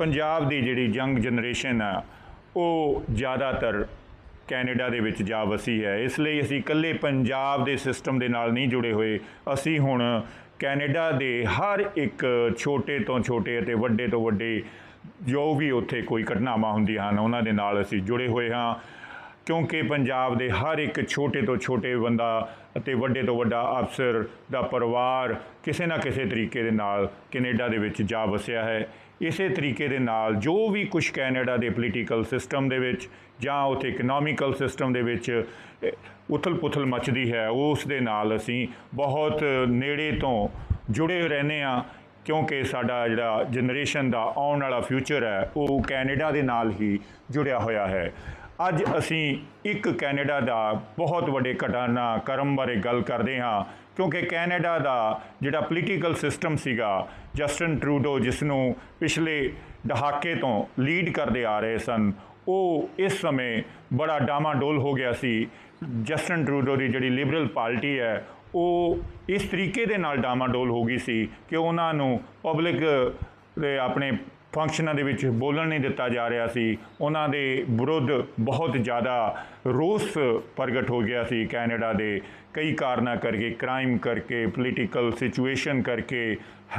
ਪੰਜਾਬ ਦੀ ਜਿਹੜੀ young generation ਆ, ਉਹ ਜ਼ਿਆਦਾਤਰ ਕੈਨੇਡਾ ਦੇ ਵਿੱਚ ਜਾ ਵਸੀ ਹੈ। ਇਸ ਲਈ ਅਸੀਂ ਇਕੱਲੇ ਪੰਜਾਬ ਦੇ ਸਿਸਟਮ ਦੇ ਨਾਲ ਨਹੀਂ ਜੁੜੇ ਹੋਏ। ਅਸੀਂ ਹੁਣ ਕੈਨੇਡਾ ਦੇ ਹਰ ਇੱਕ ਛੋਟੇ ਤੋਂ ਛੋਟੇ ਅਤੇ ਵੱਡੇ ਤੋਂ ਵੱਡੇ ਜੋ ਵੀ ਉੱਥੇ ਕੋਈ ਘਟਨਾਵਾਂ ਹੁੰਦੀਆਂ ਹਨ, ਉਹਨਾਂ ਦੇ ਨਾਲ ਅਸੀਂ ਜੁੜੇ ਹੋਏ ਹਾਂ। ਕਿਉਂਕਿ ਪੰਜਾਬ ਦੇ ਹਰ ਇੱਕ ਛੋਟੇ ਤੋਂ ਛੋਟੇ ਬੰਦਾ ਅਤੇ ਵੱਡੇ ਤੋਂ ਵੱਡਾ ਅਫਸਰ ਦਾ ਪਰਿਵਾਰ ਕਿਸੇ ਨਾ ਕਿਸੇ ਤਰੀਕੇ ਦੇ ਨਾਲ ਕੈਨੇਡਾ ਦੇ ਵਿੱਚ ਜਾ ਵਸਿਆ ਹੈ। ਇਸੇ ਤਰੀਕੇ ਦੇ ਨਾਲ ਜੋ ਵੀ ਕੁਝ ਕੈਨੇਡਾ ਦੇ ਪੋਲੀਟੀਕਲ ਸਿਸਟਮ ਦੇ ਵਿੱਚ ਜਾਂ ਉੱਥੇ ਇਕਨੋਮਿਕਲ ਸਿਸਟਮ ਦੇ ਵਿੱਚ ਉਥਲ-ਪੁਥਲ ਮਚਦੀ ਹੈ, ਉਸ ਦੇ ਨਾਲ ਅਸੀਂ ਬਹੁਤ ਨੇੜੇ ਤੋਂ ਜੁੜੇ ਰਹਿੰਦੇ ਆ ਕਿਉਂਕਿ ਸਾਡਾ ਜਿਹੜਾ ਜਨਰੇਸ਼ਨ ਦਾ ਆਉਣ ਵਾਲਾ ਫਿਊਚਰ ਹੈ, ਉਹ ਕੈਨੇਡਾ ਦੇ ਨਾਲ ਹੀ ਜੁੜਿਆ ਹੋਇਆ ਹੈ। ਅੱਜ ਅਸੀਂ ਇੱਕ ਕੈਨੇਡਾ ਦਾ ਬਹੁਤ ਵੱਡੇ ਘਟਨਾ ਕਰਮ ਬਾਰੇ ਗੱਲ ਕਰਦੇ ਹਾਂ, ਕਿਉਂਕਿ ਕੈਨੇਡਾ ਦਾ ਜਿਹੜਾ ਪੋਲੀਟੀਕਲ ਸਿਸਟਮ ਸੀਗਾ, ਜਸਟਨ ਟਰੂਡੋ ਜਿਸ ਨੂੰ ਪਿਛਲੇ ਦਹਾਕੇ ਤੋਂ ਲੀਡ ਕਰਦੇ ਆ ਰਹੇ ਸਨ, ਉਹ ਇਸ ਸਮੇਂ ਬੜਾ ਡਾਮਾਡੋਲ ਹੋ ਗਿਆ ਸੀ। ਜਸਟਨ ਟਰੂਡੋ ਦੀ ਜਿਹੜੀ ਲਿਬਰਲ ਪਾਰਟੀ ਹੈ, ਉਹ ਇਸ ਤਰੀਕੇ ਦੇ ਨਾਲ ਡਾਮਾਡੋਲ ਹੋ ਗਈ ਸੀ ਕਿ ਉਹਨਾਂ ਨੂੰ ਪਬਲਿਕ ਦੇ ਆਪਣੇ ਫੰਕਸ਼ਨਾਂ ਦੇ ਵਿੱਚ ਬੋਲਣ ਨਹੀਂ ਦਿੱਤਾ ਜਾ ਰਿਹਾ ਸੀ। ਉਹਨਾਂ ਦੇ ਵਿਰੁੱਧ ਬਹੁਤ ਜ਼ਿਆਦਾ ਰੋਸ ਪ੍ਰਗਟ ਹੋ ਗਿਆ ਸੀ ਕੈਨੇਡਾ ਦੇ। ਕਈ ਕਾਰਨਾਂ ਕਰਕੇ ਕ੍ਰਾਈਮ ਕਰਕੇ ਪੋਲੀਟੀਕਲ ਸਿਚੁਏਸ਼ਨ ਕਰਕੇ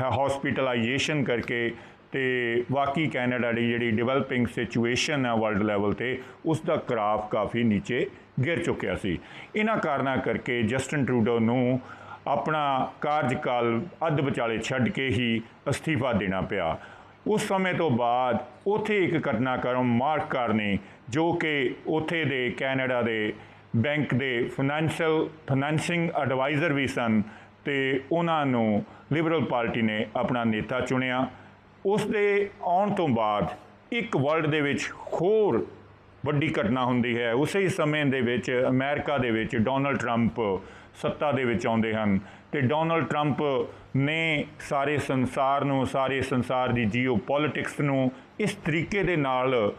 ਹਸਪੀਟਲਾਈਜੇਸ਼ਨ ਕਰਕੇ ਤੇ ਬਾਕੀ ਕੈਨੇਡਾ ਦੀ ਜਿਹੜੀ ਡਿਵੈਲਪਿੰਗ ਸਿਚੁਏਸ਼ਨ ਹੈ ਵਰਲਡ ਲੈਵਲ ਤੇ, ਉਸ ਦਾ ਗ੍ਰਾਫ ਕਾਫੀ ਨੀਚੇ ਗਿਰ ਚੁੱਕਿਆ ਸੀ। ਇਹਨਾਂ ਕਾਰਨਾਂ ਕਰਕੇ ਜਸਟਨ ਟਰੂਡੋ ਨੂੰ ਆਪਣਾ ਕਾਰਜਕਾਲ ਅੱਧ ਵਿਚਾਲੇ ਛੱਡ ਕੇ ਹੀ ਅਸਤੀਫਾ ਦੇਣਾ ਪਿਆ। ਉਸ ਸਮੇਂ ਤੋਂ ਬਾਅਦ ਉੱਥੇ ਇੱਕ ਘਟਨਾਕ੍ਰਮ ਮਾਰਕ ਨੇ, ਜੋ ਕਿ ਉੱਥੇ ਦੇ ਕੈਨੇਡਾ ਦੇ ਬੈਂਕ ਦੇ ਫਾਈਨੈਂਸ਼ੀਅਲ ਫਾਈਨੈਂਸਿੰਗ ਐਡਵਾਈਜ਼ਰ ਵੀ ਸਨ ਤੇ ਉਹਨਾਂ ਨੂੰ ਲਿਬਰਲ ਪਾਰਟੀ ਨੇ ਆਪਣਾ ਨੇਤਾ ਚੁਣਿਆ। ਉਸ ਦੇ ਆਉਣ ਤੋਂ ਬਾਅਦ ਇੱਕ ਵਰਲਡ ਦੇ ਵਿੱਚ ਹੋਰ ਵੱਡੀ ਘਟਨਾ ਹੁੰਦੀ ਹੈ। ਉਸੇ ਸਮੇਂ ਦੇ ਵਿੱਚ ਅਮਰੀਕਾ ਦੇ ਵਿੱਚ ਡੋਨਲਡ ਟਰੰਪ ਸੱਤਾ ਦੇ ਵਿੱਚ ਆਉਂਦੇ ਹਨ ਤੇ ਡੋਨਲਡ ਟਰੰਪ ਨੇ ਸਾਰੇ ਸੰਸਾਰ ਨੂੰ, ਸਾਰੇ ਸੰਸਾਰ ਦੀ ਜੀਓ ਪੋਲਿਟਿਕਸ ਨੂੰ ਇਸ ਤਰੀਕੇ ਦੇ ਨਾਲ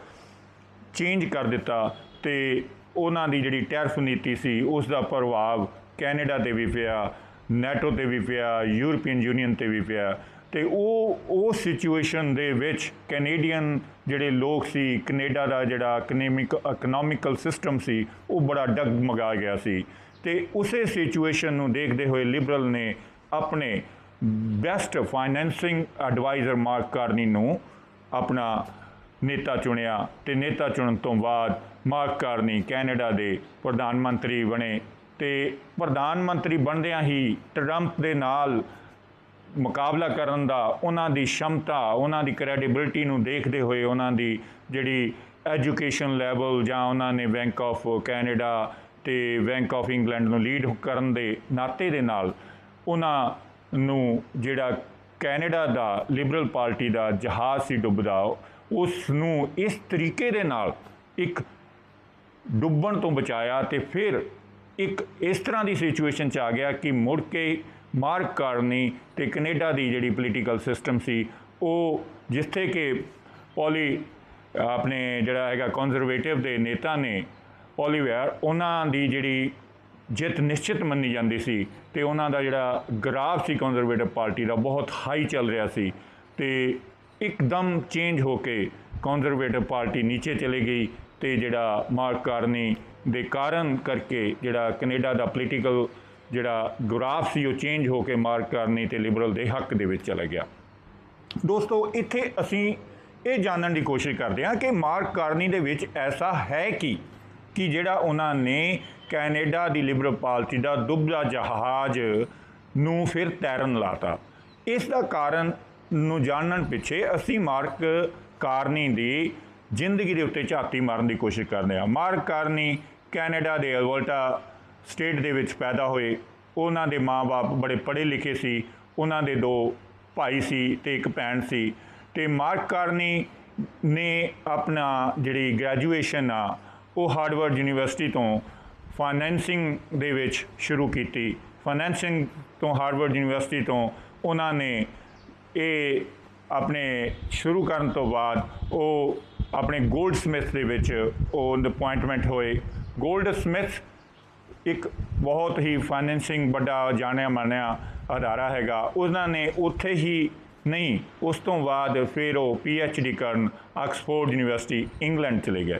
ਚੇਂਜ ਕਰ ਦਿੱਤਾ ਤੇ ਉਹਨਾਂ ਦੀ ਜਿਹੜੀ ਟੈਰਫ ਨੀਤੀ ਸੀ, ਉਸ ਦਾ ਪ੍ਰਭਾਵ ਕੈਨੇਡਾ ਤੇ ਵੀ ਪਿਆ, ਨੈਟੋ ਤੇ ਵੀ ਪਿਆ, ਯੂਰਪੀਅਨ ਯੂਨੀਅਨ ਤੇ ਵੀ ਪਿਆ। ਤੇ ਉਹ ਉਹ ਸਿਚੁਏਸ਼ਨ ਦੇ ਵਿੱਚ ਕੈਨੇਡੀਅਨ ਜਿਹੜੇ ਲੋਕ ਸੀ, ਕੈਨੇਡਾ ਦਾ ਜਿਹੜਾ ਇਕਨੋਮਿਕ ਇਕਨੋਮਿਕਲ ਸਿਸਟਮ ਸੀ, ਉਹ ਬੜਾ ਡਗਮਗਾ ਗਿਆ ਸੀ। ਤੇ ਉਸੇ ਸਿਚੁਏਸ਼ਨ ਨੂੰ ਦੇਖਦੇ ਹੋਏ ਲਿਬਰਲ ਨੇ ਆਪਣੇ best financing adviser Mark Carney ਨੂੰ ਆਪਣਾ ਨੇਤਾ ਚੁਣਿਆ ਤੇ ਨੇਤਾ ਚੁਣਨ ਤੋਂ ਬਾਅਦ ਮਾਰਕ ਕਾਰਨੀ ਕੈਨੇਡਾ ਦੇ ਪ੍ਰਧਾਨ ਮੰਤਰੀ ਬਣੇ ਤੇ ਪ੍ਰਧਾਨ ਮੰਤਰੀ ਬਣਦਿਆਂ ਹੀ ਟਰੰਪ ਦੇ ਨਾਲ ਮੁਕਾਬਲਾ ਕਰਨ ਦਾ ਉਹਨਾਂ ਦੀ ਸ਼ਮਤਾ, ਉਹਨਾਂ ਦੀ ਕ੍ਰੈਡੀਬਿਲਟੀ ਨੂੰ ਦੇਖਦੇ ਹੋਏ ਉਹਨਾਂ ਦੀ ਜਿਹੜੀ ਐਜੂਕੇਸ਼ਨ ਲੈਵਲ ਜਾਂ ਉਹਨਾਂ ਨੇ ਬੈਂਕ ਆਫ ਕੈਨੇਡਾ ਤੇ ਬੈਂਕ ਆਫ ਇੰਗਲੈਂਡ ਨੂੰ ਲੀਡ ਕਰਨ ਦੇ ਨਾਤੇ ਦੇ ਨਾਲ ਉਹਨਾਂ ਨੂੰ ਜਿਹੜਾ ਕੈਨੇਡਾ ਦਾ ਲਿਬਰਲ ਪਾਰਟੀ ਦਾ ਜਹਾਜ਼ ਸੀ ਡੁੱਬਦਾ ਉਸ ਨੂੰ ਇਸ ਤਰੀਕੇ ਦੇ ਨਾਲ ਇੱਕ ਡੁੱਬਣ ਤੋਂ ਬਚਾਇਆ ਤੇ ਫਿਰ ਇੱਕ ਇਸ ਤਰ੍ਹਾਂ ਦੀ ਸਿਚੁਏਸ਼ਨ ਚ ਆ ਗਿਆ ਕਿ ਮੁੜ ਕੇ ਮਾਰਕ ਕਾਰਨੀ ਤੇ ਕੈਨੇਡਾ ਦੀ ਜਿਹੜੀ ਪੋਲੀਟੀਕਲ ਸਿਸਟਮ ਸੀ, ਉਹ ਜਿੱਥੇ ਕਿ ਪੋਲੀ, ਆਪਣੇ ਜਿਹੜਾ ਹੈਗਾ ਕੰਜ਼ਰਵੇਟਿਵ ਦੇ ਨੇਤਾ ਨੇ ਓਲੀਵੇਅਰ ਉਹਨਾਂ ਦੀ ਜਿਹੜੀ ਜਿੱਤ ਨਿਸ਼ਚਿਤ ਮੰਨੀ ਜਾਂਦੀ ਸੀ ਤੇ ਉਹਨਾਂ ਦਾ ਜਿਹੜਾ ਗ੍ਰਾਫ ਸੀ ਕੰਜ਼ਰਵੇਟਿਵ ਪਾਰਟੀ ਦਾ ਬਹੁਤ ਹਾਈ ਚੱਲ ਰਿਹਾ ਸੀ ਤੇ ਇੱਕਦਮ ਚੇਂਜ ਹੋ ਕੇ ਕੰਜ਼ਰਵੇਟਿਵ ਪਾਰਟੀ ਨੀਚੇ ਚਲੇ ਗਈ ਤੇ ਜਿਹੜਾ ਮਾਰਕ ਕਾਰਨੀ ਦੇ ਕਾਰਨ ਕਰਕੇ ਜਿਹੜਾ ਕੈਨੇਡਾ ਦਾ ਪੋਲੀਟੀਕਲ ਜਿਹੜਾ ਗ੍ਰਾਫ ਸੀ ਉਹ ਚੇਂਜ ਹੋ ਕੇ ਮਾਰਕ ਕਾਰਨੀ ਤੇ ਲਿਬਰਲ ਦੇ ਹੱਕ ਦੇ ਵਿੱਚ ਚਲਾ ਗਿਆ। ਦੋਸਤੋ, ਇੱਥੇ ਅਸੀਂ ਇਹ ਜਾਣਨ ਦੀ ਕੋਸ਼ਿਸ਼ ਕਰਦੇ ਹਾਂ ਕਿ ਮਾਰਕ ਕਾਰਨੀ ਦੇ ਵਿੱਚ ਐਸਾ ਹੈ ਕੀ? ਕਿ ਜਿਹੜਾ ਉਹਨਾਂ ਨੇ ਕੈਨੇਡਾ ਦੀ ਲਿਬਰਲ ਪਾਰਟੀ ਦਾ ਡੁੱਬਦਾ ਜਹਾਜ਼ ਨੂੰ ਫਿਰ ਤੈਰਨ ਲਾਤਾ। ਇਸ ਦਾ ਕਾਰਨ ਨੂੰ ਜਾਣਨ ਪਿੱਛੇ ਅਸੀਂ ਮਾਰਕ ਕਾਰਨੀ ਦੀ ਜ਼ਿੰਦਗੀ ਦੇ ਉੱਤੇ ਝਾਤੀ ਮਾਰਨ ਦੀ ਕੋਸ਼ਿਸ਼ ਕਰਦੇ ਹਾਂ। ਮਾਰਕ ਕਾਰਨੀ ਕੈਨੇਡਾ ਦੇ ਅਲਬਰਟਾ ਸਟੇਟ ਦੇ ਵਿੱਚ ਪੈਦਾ ਹੋਏ। ਉਹਨਾਂ ਦੇ ਮਾਪੇ ਬੜੇ ਪੜ੍ਹੇ ਲਿਖੇ ਸੀ। ਉਹਨਾਂ ਦੇ ਦੋ ਭਾਈ ਸੀ ਤੇ ਇੱਕ ਭੈਣ ਸੀ। ਤੇ ਮਾਰਕ ਕਾਰਨੀ ਨੇ ਆਪਣਾ ਜਿਹੜੀ ਗ੍ਰੈਜੂਏਸ਼ਨ ਆ, ਉਹ ਹਾਰਵਰਡ ਯੂਨੀਵਰਸਿਟੀ ਤੋਂ ਫਾਈਨੈਂਸਿੰਗ ਦੇ ਵਿੱਚ ਸ਼ੁਰੂ ਕੀਤੀ। ਫਾਈਨੈਂਸਿੰਗ ਤੋਂ ਹਾਰਵਰਡ ਯੂਨੀਵਰਸਿਟੀ ਤੋਂ ਉਹਨਾਂ ਨੇ ਇਹ ਆਪਣੇ ਸ਼ੁਰੂ ਕਰਨ ਤੋਂ ਬਾਅਦ ਉਹ ਆਪਣੇ 골ਡ ਸਮਿਥ ਦੇ ਵਿੱਚ ਉਹ ਅਪਾਇੰਟਮੈਂਟ ਹੋਏ। 골ਡ ਸਮਿਥ ਇੱਕ ਬਹੁਤ ਹੀ ਫਾਈਨੈਂਸਿੰਗ ਵੱਡਾ ਜਾਣਿਆ ਮੰਨਿਆ ਅਦਾਰਾ ਹੈਗਾ। ਉਹਨਾਂ ਨੇ ਉੱਥੇ ਹੀ ਨਹੀਂ, ਉਸ ਤੋਂ ਬਾਅਦ ਫਿਰ ਉਹ ਡੀ ਕਰਨ ਆਕਸਫੋਰਡ ਯੂਨੀਵਰਸਿਟੀ ਇੰਗਲੈਂਡ ਚਲੇ ਗਏ।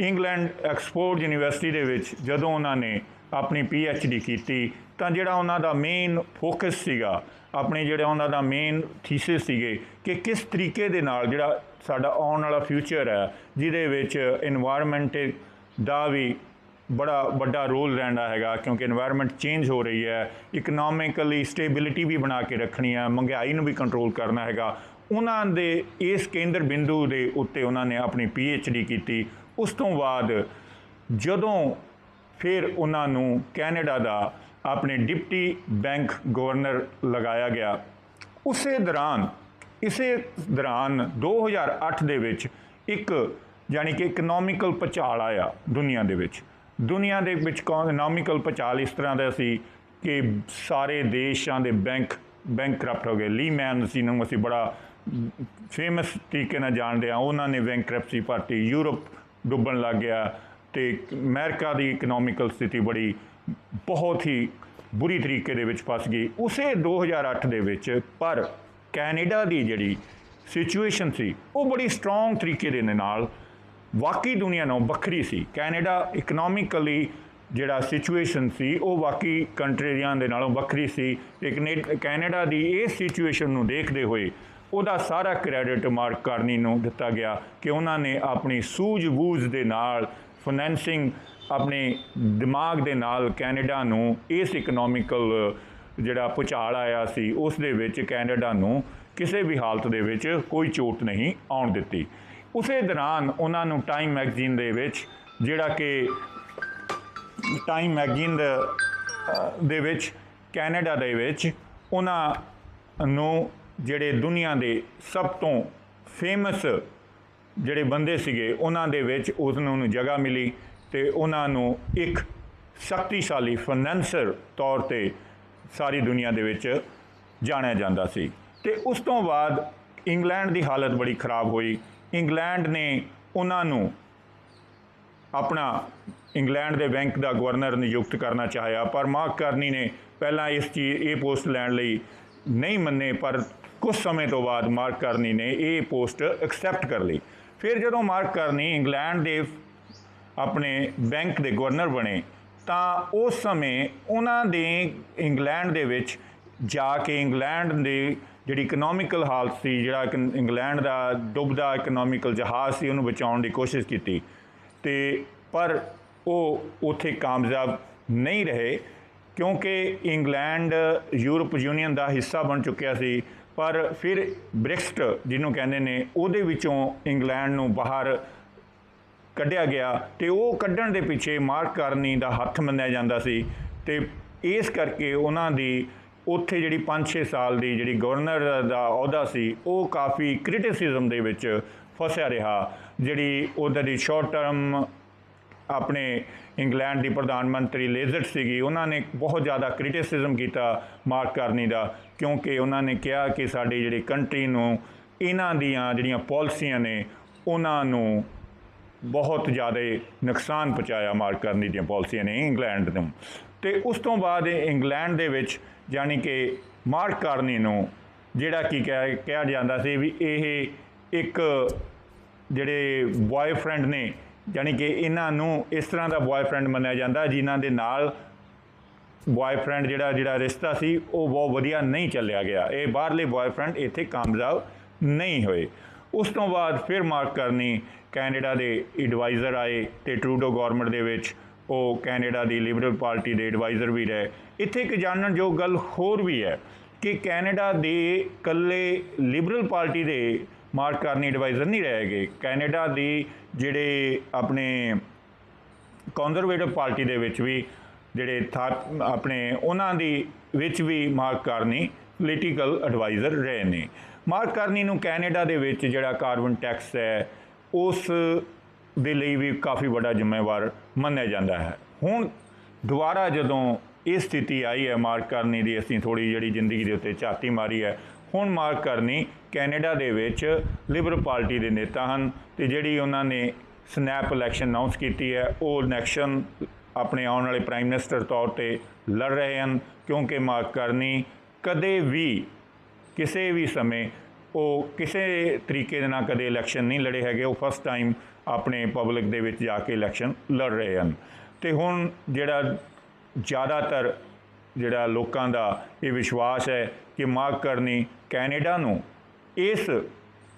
ਇੰਗਲੈਂਡ ਐਕਸਪੋਰਟ ਯੂਨੀਵਰਸਿਟੀ ਦੇ ਵਿੱਚ ਜਦੋਂ ਉਹਨਾਂ ਨੇ ਆਪਣੀ ਪੀ ਐਚ ਡੀ ਕੀਤੀ, ਤਾਂ ਜਿਹੜਾ ਉਹਨਾਂ ਦਾ ਮੇਨ ਫੋਕਸ ਸੀਗਾ, ਆਪਣੇ ਜਿਹੜਾ ਉਹਨਾਂ ਦਾ ਮੇਨ ਥੀਸਿਸ ਸੀਗੇ ਕਿ ਕਿਸ ਤਰੀਕੇ ਦੇ ਨਾਲ ਜਿਹੜਾ ਸਾਡਾ ਆਉਣ ਵਾਲਾ ਫਿਊਚਰ ਹੈ, ਜਿਹਦੇ ਵਿੱਚ এনवायरमेंट ਦਾ ਵੀ ਬੜਾ ਵੱਡਾ ਰੋਲ ਰਹਿਣਾ ਹੈਗਾ, ਕਿਉਂਕਿ এনवायरमेंट ਚੇਂਜ ਹੋ ਰਹੀ ਹੈ ਇਕਨੋਮਿਕਲੀ ਸਟੇਬਿਲਿਟੀ ਵੀ ਬਣਾ ਕੇ ਰੱਖਣੀ ਹੈ, ਮਹਿੰਗਾਈ ਨੂੰ ਵੀ ਕੰਟਰੋਲ ਕਰਨਾ ਹੈਗਾ। ਉਹਨਾਂ ਦੇ ਇਸ ਕੇਂਦਰ ਬਿੰਦੂ ਦੇ ਉੱਤੇ ਉਹਨਾਂ ਨੇ ਆਪਣੀ ਪੀ ਐੱਚ ਡੀ ਕੀਤੀ। ਉਸ ਤੋਂ ਬਾਅਦ ਜਦੋਂ ਫਿਰ ਉਹਨਾਂ ਨੂੰ ਕੈਨੇਡਾ ਦਾ ਆਪਣੇ ਡਿਪਟੀ ਬੈਂਕ ਗਵਰਨਰ ਲਗਾਇਆ ਗਿਆ, ਉਸੇ ਦੌਰਾਨ, ਇਸੇ ਦੌਰਾਨ 2008 ਦੇ ਵਿੱਚ ਇੱਕ ਯਾਨੀ ਕਿ ਇਕਨੋਮਿਕਲ ਪਚਾਲ ਆਇਆ ਦੁਨੀਆ ਦੇ ਵਿੱਚ। ਦੁਨੀਆ ਦੇ ਵਿੱਚ ਇਕਨੋਮਿਕਲ ਪਚਾਲ ਇਸ ਤਰ੍ਹਾਂ ਦਾ ਸੀ ਕਿ ਸਾਰੇ ਦੇਸ਼ਾਂ ਦੇ ਬੈਂਕ ਬੈਂਕਰਪਟ ਹੋ ਗਏ। ਲੀਮੈਨ ਸੀ ਨੂੰ ਅਸੀਂ ਬੜਾ ਫੇਮਸ ਤਰੀਕੇ ਨਾਲ ਜਾਣਦੇ ਆ ਉਹਨਾਂ ਨੇ ਬੈਂਕਰਪਸੀ ਪਾਰਟੀ ਯੂਰਪ ਡੁੱਬਣ ਲੱਗ ਗਿਆ ਤੇ ਅਮਰੀਕਾ ਦੀ ਇਕਨੋਮਿਕਲ ਸਥਿਤੀ ਬੜੀ ਬਹੁਤ ਹੀ ਬੁਰੀ ਤਰੀਕੇ ਦੇ ਵਿੱਚ ਫਸ ਗਈ। ਉਸੇ 2008 ਦੇ ਵਿੱਚ ਪਰ ਕੈਨੇਡਾ ਦੀ ਜਿਹੜੀ ਸਿਚੁਏਸ਼ਨ ਸੀ, ਉਹ ਬੜੀ ਸਟਰੋਂਗ ਤਰੀਕੇ ਦੇ ਨਾਲ। ਵਾਕਈ ਦੁਨੀਆ ਨਾਲੋਂ ਵੱਖਰੀ ਸੀ। ਕੈਨੇਡਾ ਇਕਨੋਮਿਕਲੀ ਜਿਹੜਾ ਸਿਚੁਏਸ਼ਨ ਸੀ, ਉਹ ਬਾਕੀ ਕੰਟਰੀਆਂ ਦੇ ਨਾਲੋਂ ਵੱਖਰੀ ਸੀ। ਤੇ ਕਨੇ- ਕੈਨੇਡਾ ਦੀ ਇਸ ਸਿਚੁਏਸ਼ਨ ਨੂੰ ਦੇਖਦੇ ਹੋਏ ਉਹਦਾ ਸਾਰਾ ਕ੍ਰੈਡਿਟ ਮਾਰਕ ਕਰਨੀ ਨੂੰ ਦਿੱਤਾ ਗਿਆ ਕਿ ਉਹਨਾਂ ਨੇ ਆਪਣੀ ਸੂਝ-ਬੂਝ ਦੇ ਨਾਲ ਫਾਈਨੈਂਸਿੰਗ ਆਪਣੇ ਦਿਮਾਗ ਦੇ ਨਾਲ ਕੈਨੇਡਾ ਨੂੰ ਇਸ ਇਕਨੋਮਿਕਲ ਜਿਹੜਾ ਪੁਚਾਲ ਆਇਆ ਸੀ, ਉਸ ਦੇ ਵਿੱਚ ਕੈਨੇਡਾ ਨੂੰ ਕਿਸੇ ਵੀ ਹਾਲਤ ਦੇ ਵਿੱਚ ਕੋਈ ਚੋਟ ਨਹੀਂ ਆਉਣ ਦਿੱਤੀ। ਉਸੇ ਦੌਰਾਨ ਉਹਨਾਂ ਨੂੰ ਟਾਈਮ ਮੈਗਜ਼ੀਨ ਦੇ ਵਿੱਚ ਜਿਹੜਾ ਕਿ ਟਾਈਮ ਮੈਗਜ਼ੀਨ ਦੇ ਦੇ ਵਿੱਚ, ਕੈਨੇਡਾ ਦੇ ਵਿੱਚ ਉਹਨਾਂ ਨੂੰ ਜਿਹੜੇ ਦੁਨੀਆ ਦੇ ਸਭ ਤੋਂ ਫੇਮਸ ਜਿਹੜੇ ਬੰਦੇ ਸੀਗੇ, ਉਹਨਾਂ ਦੇ ਵਿੱਚ ਉਸ ਨੂੰ ਜਗ੍ਹਾ ਮਿਲੀ ਤੇ ਉਹਨਾਂ ਨੂੰ ਇੱਕ ਸ਼ਕਤੀਸ਼ਾਲੀ ਫਾਈਨੈਂਸਰ ਤੌਰ ਤੇ ਸਾਰੀ ਦੁਨੀਆ ਦੇ ਵਿੱਚ ਜਾਣਿਆ ਜਾਂਦਾ ਸੀ। ਤੇ ਉਸ ਤੋਂ ਬਾਅਦ ਇੰਗਲੈਂਡ ਦੀ ਹਾਲਤ ਬੜੀ ਖਰਾਬ ਹੋਈ। ਇੰਗਲੈਂਡ ਨੇ ਉਹਨਾਂ ਨੂੰ ਆਪਣਾ ਇੰਗਲੈਂਡ ਦੇ ਬੈਂਕ ਦਾ ਗਵਰਨਰ ਨਿਯੁਕਤ ਕਰਨਾ ਚਾਹਿਆ, ਪਰ ਮਾਰਕ ਕਰਨੀ ਨੇ ਪਹਿਲਾਂ ਇਸ ਚੀਜ਼, ਇਹ ਪੋਸਟ ਲੈਣ ਲਈ ਨਹੀਂ ਮੰਨੇ, ਪਰ ਕੁਝ ਸਮੇਂ ਤੋਂ ਬਾਅਦ ਮਾਰਕ ਕਰਨੀ ਨੇ ਇਹ ਪੋਸਟ ਐਕਸੈਪਟ ਕਰ ਲਈ। ਫਿਰ ਜਦੋਂ ਮਾਰਕ ਕਰਨੀ, ਇੰਗਲੈਂਡ ਦੇ ਆਪਣੇ ਬੈਂਕ ਦੇ ਗਵਰਨਰ ਬਣੇ, ਤਾਂ ਉਸ ਸਮੇਂ ਉਹਨਾਂ ਦੇ ਇੰਗਲੈਂਡ ਦੇ ਵਿੱਚ ਜਾ ਕੇ ਇੰਗਲੈਂਡ ਦੇ ਜਿਹੜੀ ਇਕਨੋਮਿਕਲ ਹਾਲਤ ਸੀ, ਜਿਹੜਾ ਇੱਕ ਇੰਗਲੈਂਡ ਦਾ ਡੁੱਬਦਾ ਇਕਨੋਮਿਕਲ ਜਹਾਜ਼ ਸੀ, ਉਹਨੂੰ ਬਚਾਉਣ ਦੀ ਕੋਸ਼ਿਸ਼ ਕੀਤੀ। ਤੇ ਪਰ ਉਹ ਉੱਥੇ ਕਾਮਯਾਬ ਨਹੀਂ ਰਹੇ, ਕਿਉਂਕਿ ਇੰਗਲੈਂਡ ਯੂਰਪ ਯੂਨੀਅਨ ਦਾ ਹਿੱਸਾ ਬਣ ਚੁੱਕਿਆ ਸੀ। ਪਰ ਫਿਰ ਬ੍ਰਿਕਸਟ ਜਿਹਨੂੰ ਕਹਿੰਦੇ ਨੇ, ਉਹਦੇ ਵਿੱਚੋਂ ਇੰਗਲੈਂਡ ਨੂੰ ਬਾਹਰ ਕੱਢਿਆ ਗਿਆ ਤੇ ਉਹ ਕੱਢਣ ਦੇ ਪਿੱਛੇ ਮਾਰਕ ਕਰਨੀ ਦਾ ਹੱਥ ਮੰਨਿਆ ਜਾਂਦਾ ਸੀ ਤੇ ਇਸ ਕਰਕੇ ਉਹਨਾਂ ਦੀ ਉੱਥੇ ਜਿਹੜੀ 5-6 ਸਾਲ ਦੀ ਜਿਹੜੀ ਗਵਰਨਰ ਦਾ ਅਹੁਦਾ ਸੀ, ਉਹ ਕਾਫੀ ਕ੍ਰਿਟਿਸਿਜ਼ਮ ਦੇ ਵਿੱਚ ਫਸਿਆ ਰਿਹਾ, ਜਿਹੜੀ ਉਹਦਾ ਦੀ ਸ਼ਾਰਟ ਟਰਮ ਆਪਣੇ ਇੰਗਲੈਂਡ ਦੀ ਪ੍ਰਧਾਨ ਮੰਤਰੀ ਲੇਜ਼ਟ ਸੀਗੀ, ਉਹਨਾਂ ਨੇ ਬਹੁਤ ਜ਼ਿਆਦਾ ਕ੍ਰਿਟਿਸਿਜ਼ਮ ਕੀਤਾ ਮਾਰਕ ਕਰਨੀ ਦਾ, ਕਿਉਂਕਿ ਉਹਨਾਂ ਨੇ ਕਿਹਾ ਕਿ ਸਾਡੀ ਜਿਹੜੀ ਕੰਟਰੀ ਨੂੰ ਇਹਨਾਂ ਦੀਆਂ ਜਿਹੜੀਆਂ ਪਾਲਿਸੀਆਂ ਨੇ, ਉਹਨਾਂ ਨੂੰ ਬਹੁਤ ਜ਼ਿਆਦਾ ਨੁਕਸਾਨ ਪਹੁੰਚਾਇਆ ਮਾਰਕ ਕਰਨੀ ਦੀਆਂ ਪਾਲਿਸੀਆਂ ਨੇ ਇੰਗਲੈਂਡ ਨੂੰ। ਤੇ ਉਸ ਤੋਂ ਬਾਅਦ ਇੰਗਲੈਂਡ ਦੇ ਵਿੱਚ ਯਾਨੀ ਕਿ ਮਾਰਕ ਕਰਨੀ ਨੂੰ ਜਿਹੜਾ ਕੀ ਕਿਹਾ ਕਿਹਾ ਜਾਂਦਾ ਸੀ ਵੀ ਇਹ ਇੱਕ ਜਿਹੜੇ ਬॉयਫ੍ਰੈਂਡ ਨੇ ਜਾਨੀ ਕਿ ਇਹਨਾਂ ਨੂੰ ਇਸ ਤਰ੍ਹਾਂ ਦਾ ਬॉयਫ੍ਰੈਂਡ ਮੰਨਿਆ ਜਾਂਦਾ, ਜਿਨ੍ਹਾਂ ਦੇ ਨਾਲ ਬॉयਫ੍ਰੈਂਡ ਜਿਹੜਾ ਜਿਹੜਾ ਰਿਸ਼ਤਾ ਸੀ, ਉਹ ਬਹੁਤ ਵਧੀਆ ਨਹੀਂ ਚੱਲਿਆ ਗਿਆ। ਇਹ ਬਾਹਰਲੇ ਬॉयਫ੍ਰੈਂਡ ਇੱਥੇ ਕਾਮਯਾਬ ਨਹੀਂ ਹੋਏ। ਉਸ ਤੋਂ ਬਾਅਦ ਫਿਰ ਮਾਰਕ ਕਰਨੀ ਕੈਨੇਡਾ ਦੇ ਐਡਵਾਈਜ਼ਰ ਆਏ ਤੇ ਟਰੂਡੋ ਗਵਰਨਮੈਂਟ ਦੇ ਵਿੱਚ ਉਹ ਕੈਨੇਡਾ ਦੀ ਲਿਬਰਲ ਪਾਰਟੀ ਦੇ ਐਡਵਾਈਜ਼ਰ ਵੀ ਰਹੇ। ਇੱਥੇ ਇੱਕ ਜਾਣਨ ਜੋ ਗੱਲ ਹੋਰ ਵੀ ਹੈ ਕਿ ਕੈਨੇਡਾ ਦੇ ਕੱਲੇ ਲਿਬਰਲ ਪਾਰਟੀ ਦੇ ਮਾਰਕ ਕਰਨੀ ਐਡਵਾਈਜ਼ਰ ਨਹੀਂ ਰਹੇਗੇ ਕੈਨੇਡਾ ਦੀ ਜਿਹੜੇ ਆਪਣੇ ਕੰਜ਼ਰਵੇਟਿਵ ਪਾਰਟੀ ਦੇ ਵਿੱਚ ਵੀ ਜਿਹੜੇ ਥਾ ਆਪਣੇ ਉਹਨਾਂ ਦੀ ਵਿੱਚ ਵੀ ਮਾਰਕ ਕਰਨੀ ਪੋਲੀਟੀਕਲ ਐਡਵਾਈਜ਼ਰ ਰਹੇ ਨੇ। ਮਾਰਕ ਕਰਨੀ ਨੂੰ ਕੈਨੇਡਾ ਦੇ ਵਿੱਚ ਜਿਹੜਾ ਕਾਰਬਨ ਟੈਕਸ ਹੈ, ਉਸ ਦੇ ਲਈ ਵੀ ਕਾਫੀ ਵੱਡਾ ਜ਼ਿੰਮੇਵਾਰ ਮੰਨਿਆ ਜਾਂਦਾ ਹੈ। ਹੁਣ ਦੁਬਾਰਾ ਜਦੋਂ ਇਹ ਸਥਿਤੀ ਆਈ ਹੈ ਮਾਰਕ ਕਰਨੀ ਦੀ, ਅਸੀਂ ਥੋੜੀ ਜਿਹੜੀ ਜ਼ਿੰਦਗੀ ਦੇ ਉੱਤੇ ਝਾਤੀ ਮਾਰੀ ਹੈ ਹੁਣ ਮਾਰਕ ਕਰਨੀ ਕੈਨੇਡਾ ਦੇ ਵਿੱਚ ਲਿਬਰਲ ਪਾਰਟੀ ਦੇ ਨੇਤਾ ਹਨ ਤੇ ਜਿਹੜੀ ਉਹਨਾਂ ਨੇ ਸਨੈਪ ਇਲੈਕਸ਼ਨ ਅਨਾਉਂਸ ਕੀਤੀ ਹੈ, ਉਹ ਇਲੈਕਸ਼ਨ ਆਪਣੇ ਆਉਣ ਵਾਲੇ ਪ੍ਰਾਈਮ ਮਿਨਿਸਟਰ ਤੌਰ ਤੇ ਲੜ ਰਹੇ ਹਨ, ਕਿਉਂਕਿ ਮਾਰਕ ਕਰਨੀ ਕਦੇ ਵੀ, ਕਿਸੇ ਵੀ ਸਮੇਂ ਉਹ ਕਿਸੇ ਤਰੀਕੇ ਦੇ ਨਾਲ ਕਦੇ ਇਲੈਕਸ਼ਨ ਨਹੀਂ ਲੜੇ ਹੈਗੇ, ਉਹ ਫਸਟ ਟਾਈਮ ਆਪਣੇ ਪਬਲਿਕ ਦੇ ਵਿੱਚ ਜਾ ਕੇ ਇਲੈਕਸ਼ਨ ਲੜ ਰਹੇ ਹਨ। ਤੇ ਹੁਣ ਜਿਹੜਾ ਜ਼ਿਆਦਾਤਰ ਜਿਹੜਾ ਲੋਕਾਂ ਦਾ ਇਹ ਵਿਸ਼ਵਾਸ ਹੈ ਕਿ ਮਾਰਕ ਕਰਨੀ ਕੈਨੇਡਾ ਨੂੰ। ਇਸ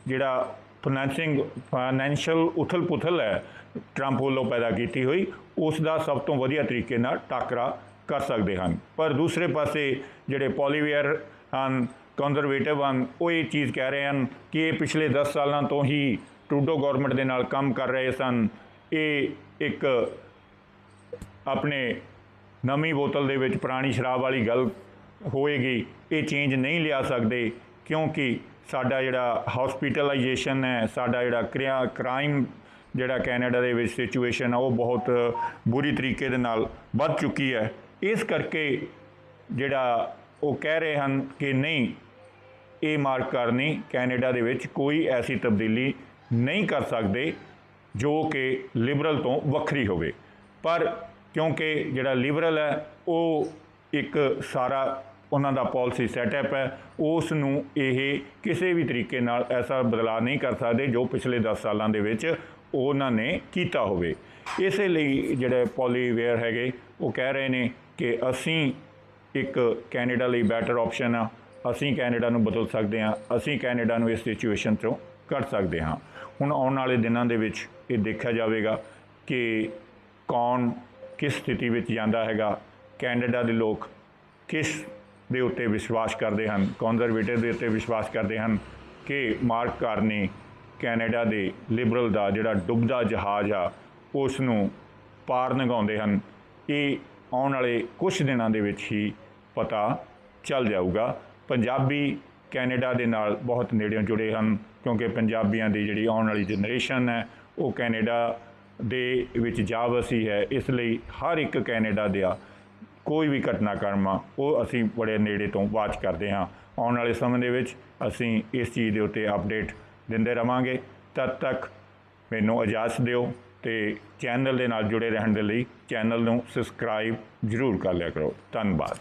ਜਿਹੜਾ ਫਾਈਨੈਂਸਿੰਗ, ਫਾਈਨੈਂਸ਼ੀਅਲ ਉਥਲ-ਪੁਥਲ ਹੈ, ਟਰੰਪ ਵੱਲੋਂ ਪੈਦਾ ਕੀਤੀ ਹੋਈ, ਉਸ ਦਾ ਸਭ ਤੋਂ ਵਧੀਆ ਤਰੀਕੇ ਨਾਲ ਟਾਕਰਾ ਕਰ ਸਕਦੇ ਹਨ। ਪਰ ਦੂਸਰੇ ਪਾਸੇ ਜਿਹੜੇ ਪੋਲੀਵੇਅਰ ਹਨ ਕੰਜ਼ਰਵੇਟਿਵ ਹਨ, ਉਹ ਇਹ ਚੀਜ਼ ਕਹਿ ਰਹੇ ਹਨ ਕਿ ਇਹ ਪਿਛਲੇ 10 ਸਾਲਾਂ ਤੋਂ ਹੀ ਟਰੂਡੋ ਗਵਰਨਮੈਂਟ ਦੇ ਨਾਲ ਕੰਮ ਕਰ ਰਹੇ ਸਨ। ਇਹ ਇੱਕ ਆਪਣੇ ਨਵੀਂ ਬੋਤਲ ਦੇ ਵਿੱਚ ਪੁਰਾਣੀ ਸ਼ਰਾਬ ਵਾਲੀ ਗੱਲ ਹੋਏਗੀ, ਇਹ ਚੇਂਜ ਨਹੀਂ ਲਿਆ ਸਕਦੇ ਕਿਉਂਕਿ ਸਾਡਾ ਜਿਹੜਾ ਹਸਪੀਟਲਾਈਜੇਸ਼ਨ ਹੈ, ਸਾਡਾ ਜਿਹੜਾ ਕ੍ਰਿਆ ਕ੍ਰਾਈਮ ਜਿਹੜਾ ਕੈਨੇਡਾ ਦੇ ਵਿੱਚ ਸਿਚੁਏਸ਼ਨ ਆ, ਉਹ ਬਹੁਤ ਬੁਰੀ ਤਰੀਕੇ ਦੇ ਨਾਲ ਵੱਧ ਚੁੱਕੀ ਹੈ। ਇਸ ਕਰਕੇ ਜਿਹੜਾ ਉਹ ਕਹਿ ਰਹੇ ਹਨ ਕਿ ਨਹੀਂ, ਇਹ ਮਾਰਕ ਕਰਨੀ ਕੈਨੇਡਾ ਦੇ ਵਿੱਚ ਕੋਈ ਐਸੀ ਤਬਦੀਲੀ ਨਹੀਂ ਕਰ ਸਕਦੇ ਜੋ ਕਿ ਲਿਬਰਲ ਤੋਂ ਵੱਖਰੀ ਹੋਵੇ। ਪਰ ਕਿਉਂਕਿ ਜਿਹੜਾ ਲਿਬਰਲ ਹੈ, ਉਹ ਇੱਕ ਸਾਰਾ ਉਹਨਾਂ ਦਾ ਪਾਲਿਸੀ ਸੈਟਅਪ ਹੈ ਉਸ ਨੂੰ ਇਹ ਕਿਸੇ ਵੀ ਤਰੀਕੇ ਨਾਲ ਐਸਾ ਬਦਲਾਅ ਨਹੀਂ ਕਰ ਸਕਦੇ ਜੋ ਪਿਛਲੇ 10 ਸਾਲਾਂ ਦੇ ਵਿੱਚ ਉਹਨਾਂ ਨੇ ਕੀਤਾ ਹੋਵੇ। ਇਸੇ ਲਈ ਜਿਹੜੇ ਪੋਲੀਵੇਅਰ ਹੈਗੇ, ਉਹ ਕਹਿ ਰਹੇ ਨੇ ਕਿ ਅਸੀਂ ਇੱਕ ਕੈਨੇਡਾ ਲਈ ਬੈਟਰ ਆਪਸ਼ਨ ਆ, ਅਸੀਂ ਕੈਨੇਡਾ ਨੂੰ ਬਦਲ ਸਕਦੇ ਹਾਂ, ਅਸੀਂ ਕੈਨੇਡਾ ਨੂੰ ਇਸ ਸਿਚੁਏਸ਼ਨ ਤੋਂ ਕੱਢ ਸਕਦੇ ਹਾਂ। ਹੁਣ ਆਉਣ ਵਾਲੇ ਦਿਨਾਂ ਦੇ ਵਿੱਚ ਇਹ ਦੇਖਿਆ ਜਾਵੇਗਾ ਕਿ ਕੌਣ ਕਿਸ ਸਥਿਤੀ ਵਿੱਚ ਜਾਂਦਾ ਹੈਗਾ ਕੈਨੇਡਾ ਦੇ ਲੋਕ ਕਿਸ ਦੇ ਉੱਤੇ ਵਿਸ਼ਵਾਸ ਕਰਦੇ ਹਨ ਕੰਜ਼ਰਵੇਟਿਵ ਦੇ ਉੱਤੇ ਵਿਸ਼ਵਾਸ ਕਰਦੇ ਹਨ ਕਿ ਮਾਰਕ ਕਾਰਨੀ ਕੈਨੇਡਾ ਦੇ ਲਿਬਰਲ ਦਾ ਜਿਹੜਾ ਡੁੱਬਦਾ ਜਹਾਜ਼ ਆ ਉਸ ਨੂੰ ਪਾਰ ਨਗਾਉਂਦੇ ਹਨ। ਇਹ ਆਉਣ ਵਾਲੇ ਕੁਝ ਦਿਨਾਂ ਦੇ ਵਿੱਚ ਹੀ ਪਤਾ ਚੱਲ ਜਾਊਗਾ। ਪੰਜਾਬੀ ਕੈਨੇਡਾ ਦੇ ਨਾਲ ਬਹੁਤ ਨੇੜਿਓਂ ਜੁੜੇ ਹਨ, ਕਿਉਂਕਿ ਪੰਜਾਬੀਆਂ ਦੀ ਜਿਹੜੀ ਆਉਣ ਵਾਲੀ ਜਨਰੇਸ਼ਨ ਹੈ, ਉਹ ਕੈਨੇਡਾ ਦੇ ਵਿੱਚ ਜਾ ਵਸੀ ਹੈ, ਇਸ ਲਈ ਹਰ ਇੱਕ ਕੈਨੇਡਾ ਦਾ ਕੋਈ ਵੀ ਘਟਨਾਕ੍ਰਮ ਆ ਉਹ ਅਸੀਂ ਬੜੇ ਨੇੜੇ ਤੋਂ ਵਾਚ ਕਰਦੇ ਹਾਂ। ਆਉਣ ਵਾਲੇ ਸਮੇਂ ਦੇ ਵਿੱਚ ਅਸੀਂ ਇਸ ਚੀਜ਼ ਦੇ ਉੱਤੇ ਅਪਡੇਟ ਦਿੰਦੇ ਰਵਾਂਗੇ। ਤਦ ਤੱਕ ਮੈਨੂੰ ਇਜਾਜ਼ਤ ਦਿਓ ਤੇ ਚੈਨਲ ਦੇ ਨਾਲ ਜੁੜੇ ਰਹਿਣ ਦੇ ਲਈ ਚੈਨਲ ਨੂੰ ਸਬਸਕ੍ਰਾਈਬ ਜ਼ਰੂਰ ਕਰ ਲਿਆ ਕਰੋ। ਧੰਨਵਾਦ।